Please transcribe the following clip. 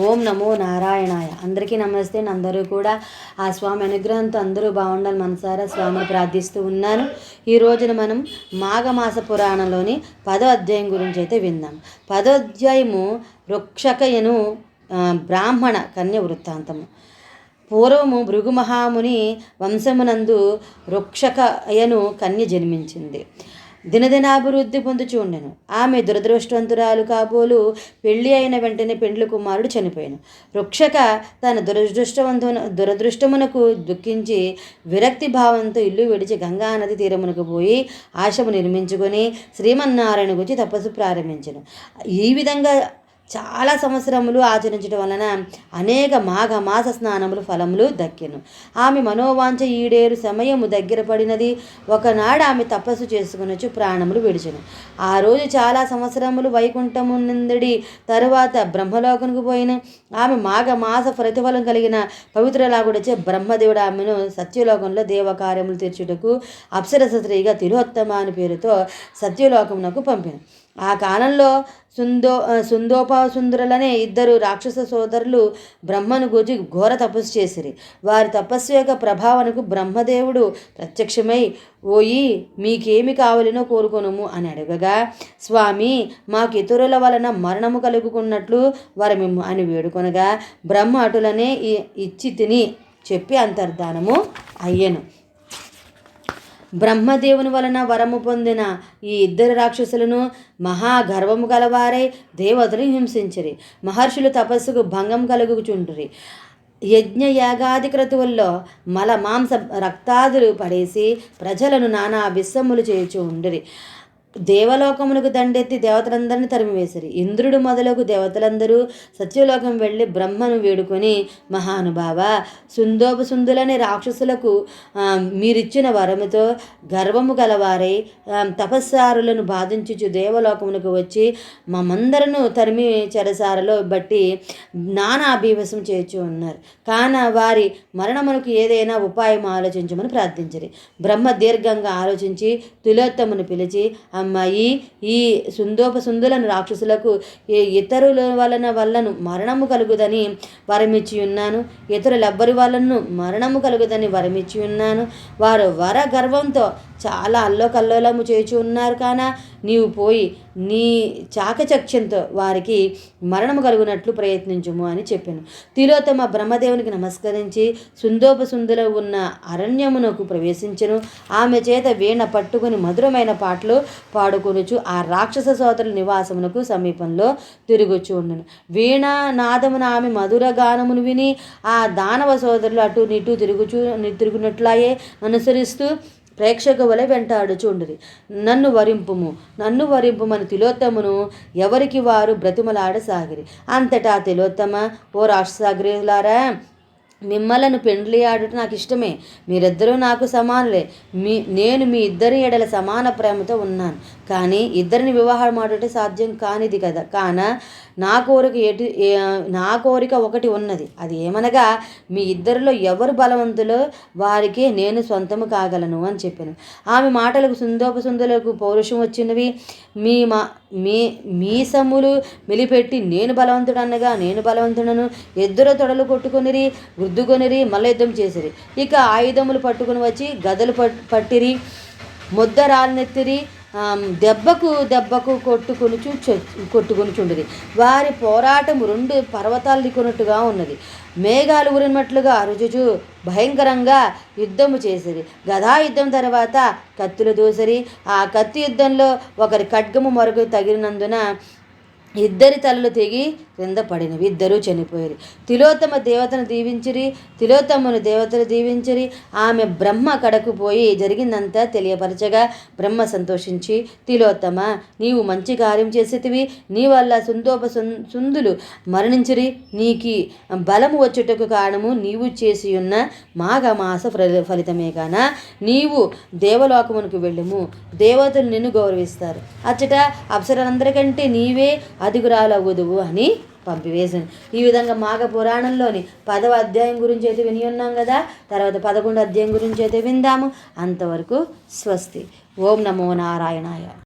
ఓం నమో నారాయణాయ. అందరికీ నమస్తే. అందరూ కూడా ఆ స్వామి అనుగ్రహంతో అందరూ బాగుండాలి మనసారా స్వామిని ప్రార్థిస్తూ ఉన్నాను. ఈ రోజున మనం మాఘమాస పురాణంలోని పదో అధ్యాయం గురించి అయితే విందాం. పదో అధ్యాయము వృక్షకయను బ్రాహ్మణ కన్య వృత్తాంతము. పూర్వము భృగు మహాముని వంశమునందు వృక్షకయను కన్య జన్మించింది. దినదినాభివృద్ధి పొందుచుండెను ఆమె దురదృష్టవంతురాలు కాబోలు పెళ్ళి అయిన వెంటనే పెండ్లి కుమారుడు చనిపోయాను. వృక్షక తన దురదృష్టవంతు దురదృష్టమునకు దుఃఖించి విరక్తి భావంతో ఇల్లు విడిచి గంగా నది తీరమునకు పోయి ఆశము నిర్మించుకొని శ్రీమన్నారాయణ గురించి తపస్సు ప్రారంభించను. ఈ విధంగా చాలా సంవత్సరములు ఆచరించడం వలన అనేక మాఘ మాస స్నానములు ఫలములు దక్కెను. ఆమె మనోవాంఛ ఈడేరు సమయము దగ్గర పడినది. ఒకనాడు ఆమె తపస్సు చేసుకునొచ్చు ప్రాణములు విడిచెను. ఆ రోజు చాలా సంవత్సరములు వైకుంఠమునందడి తరువాత బ్రహ్మలోకముకు పోయిన ఆమె మాఘ మాస ప్రతిఫలం కలిగిన పవిత్రలాగుడచే బ్రహ్మదేవుడు ఆమెను సత్యలోకంలో దేవకార్యములు తీర్చుటకు అప్సరస స్త్రీగా తిలోత్తమ అని పేరుతో సత్యలోకమునకు పంపిన. ఆ కాలంలో సుందో సుందోపాసుందరులనే ఇద్దరు రాక్షస సోదరులు బ్రహ్మను గూర్చి ఘోర తపస్సు చేసిరి. వారి తపస్సు యొక్క ప్రభావనకు బ్రహ్మదేవుడు ప్రత్యక్షమై ఓయి మీకేమి కావలినో కోరుకొనుము అని అడగగా స్వామి మాకు ఇతరుల వలన మరణము కలుగుకున్నట్లు వరమిమ్ము అని వేడుకొనగా బ్రహ్మ అటులనే ఇచ్చి తిని చెప్పి అంతర్ధానము అయ్యను. బ్రహ్మదేవుని వలన వరము పొందిన ఈ ఇద్దరు రాక్షసులను మహాగర్వము గలవారై దేవతలు హింసించిరి. మహర్షులు తపస్సుకు భంగం కలుగుచుంటురి. యజ్ఞ యాగాది క్రతువుల్లో మల మాంస రక్తాదులు పడేసి ప్రజలను నానా విశ్వములు చేయుచు ఉండిరి దేవలోకమునకు దండెత్తి దేవతలందరినీ తరిమివేసిరి. ఇంద్రుడు మొదలగు దేవతలందరూ సత్యలోకం వెళ్ళి బ్రహ్మను వేడుకొని మహానుభావ సుందోపసుందులనే రాక్షసులకు మీరిచ్చిన వరముతో గర్వము గలవారై తపస్సారులను బాధించుచు దేవలోకమునకు వచ్చి మమందరను తరిమి చెరసారలో బట్టి నానా అభివసం చేయొచ్చు ఉన్నారు. కాన వారి మరణమునకు ఏదైనా ఉపాయం ఆలోచించమని ప్రార్థించరు. బ్రహ్మ దీర్ఘంగా ఆలోచించి తులోత్తమును పిలిచి అమ్మాయి ఈ సుందోపసుందులను రాక్షసులకు ఏ ఇతరుల వలన వల్లను మరణము కలుగుదని వరమిచ్చి ఉన్నాను. ఇతరులెవ్వరి వలన మరణము కలుగుదని వరమిచ్చి ఉన్నాను. వారు వర గర్వంతో చాలా అల్లోకల్లోలము చేచి ఉన్నారు కాన? నీవు పోయి నీ చాకచక్యంతో వారికి మరణము కలుగునట్లు ప్రయత్నించుము అని చెప్పాను. తిలోత్తమ బ్రహ్మదేవునికి నమస్కరించి సుందోపసుందులో ఉన్న అరణ్యమునకు ప్రవేశించను. ఆమె చేత వీణ పట్టుకుని మధురమైన పాటలు పాడుకొనుచు ఆ రాక్షస సోదరుల నివాసమునకు సమీపంలో తిరుగుచు ఉండను వీణ నాదమున ఆమె మధుర గానమును విని ఆ దానవ సోదరులు అటు ఇటు తిరుగుచు తిరుగునట్లాయే అనుసరిస్తూ ప్రేక్షక వలె వెంటాడుచుండిరి నన్ను వరింపుము నన్ను వరింపుమని తిలోత్తమును ఎవరికి వారు బ్రతిమలాడసాగిరి. అంతటా తిలోత్తమ ఓ రాష్ట్రసాగరిలారా మిమ్మలను పెండ్లి ఆడుట నాకు ఇష్టమే. మీరిద్దరూ నాకు సమానులే. మీ నేను మీ ఇద్దరి ఎడల సమాన ప్రేమతో ఉన్నాను. కానీ ఇద్దరిని వివాహం ఆడుట సాధ్యం కానిది కదా. కాన నా కోరిక ఎటు నా కోరిక ఒకటి ఉన్నది. అది ఏమనగా మీ ఇద్దరిలో ఎవరు బలవంతులో వారికి నేను సొంతము కాగలను అని చెప్పాను. ఆమె మాటలకు సుందోపసుందులకు పౌరుషం వచ్చినవి. మీ మా మీ మీసములు మెలిపెట్టి నేను బలవంతుడనగా నేను బలవంతుడను. ఎద్దుర తొడలు కొట్టుకొనిరి గుద్దుకొనిరి మల్ల యుద్ధం చేసిరి. ఇక ఆయుధములు పట్టుకొని వచ్చి గదలు పట్టిరి ముద్ద రాళ్ళనెత్తిరి దెబ్బకు దెబ్బకు కొట్టుకుని కొట్టుకుని చుండిరి వారి పోరాటం రెండు పర్వతాలు దిక్కున్నట్టుగా ఉన్నది. మేఘాలు ఉరినట్లుగా రుజుజు భయంకరంగా యుద్ధము చేసిరి. గదా యుద్ధం తర్వాత కత్తులు దూసరి. ఆ కత్తి యుద్ధంలో ఒకరి ఖడ్గము మరొకరు తగిలినందున ఇద్దరి తలలు తెగి క్రింద పడినవి. ఇద్దరూ చనిపోయారు. తిలోత్తమ దేవతను దీవించిరి. తిలోత్తమను దేవతలు దీవించిరి. ఆమె బ్రహ్మ కడకు పోయి జరిగిందంతా తెలియపరచగా బ్రహ్మ సంతోషించి తిలోత్తమ నీవు మంచి కార్యం చేసేటివి నీ వల్ల సుందోప సుం- సుందులు మరణించిరి. నీకి బలము వచ్చుటకు కారణము నీవు చేసి ఉన్న మాఘమాస ఫలి- ఫలితమే కాన నీవు దేవలోకమునకు వెళ్ళము. దేవతలు నిన్ను గౌరవిస్తారు. అచ్చట అప్సరందరికంటే నీవే అధిగురాలవుదువు అని పంపివేశాను ఈ విధంగా మాఘ పురాణంలోని పదవ అధ్యాయం గురించి అయితే విని ఉన్నాం కదా? తర్వాత పదకొండు అధ్యాయం గురించి అయితే విందాము. అంతవరకు స్వస్తి. ఓం నమో నారాయణాయ.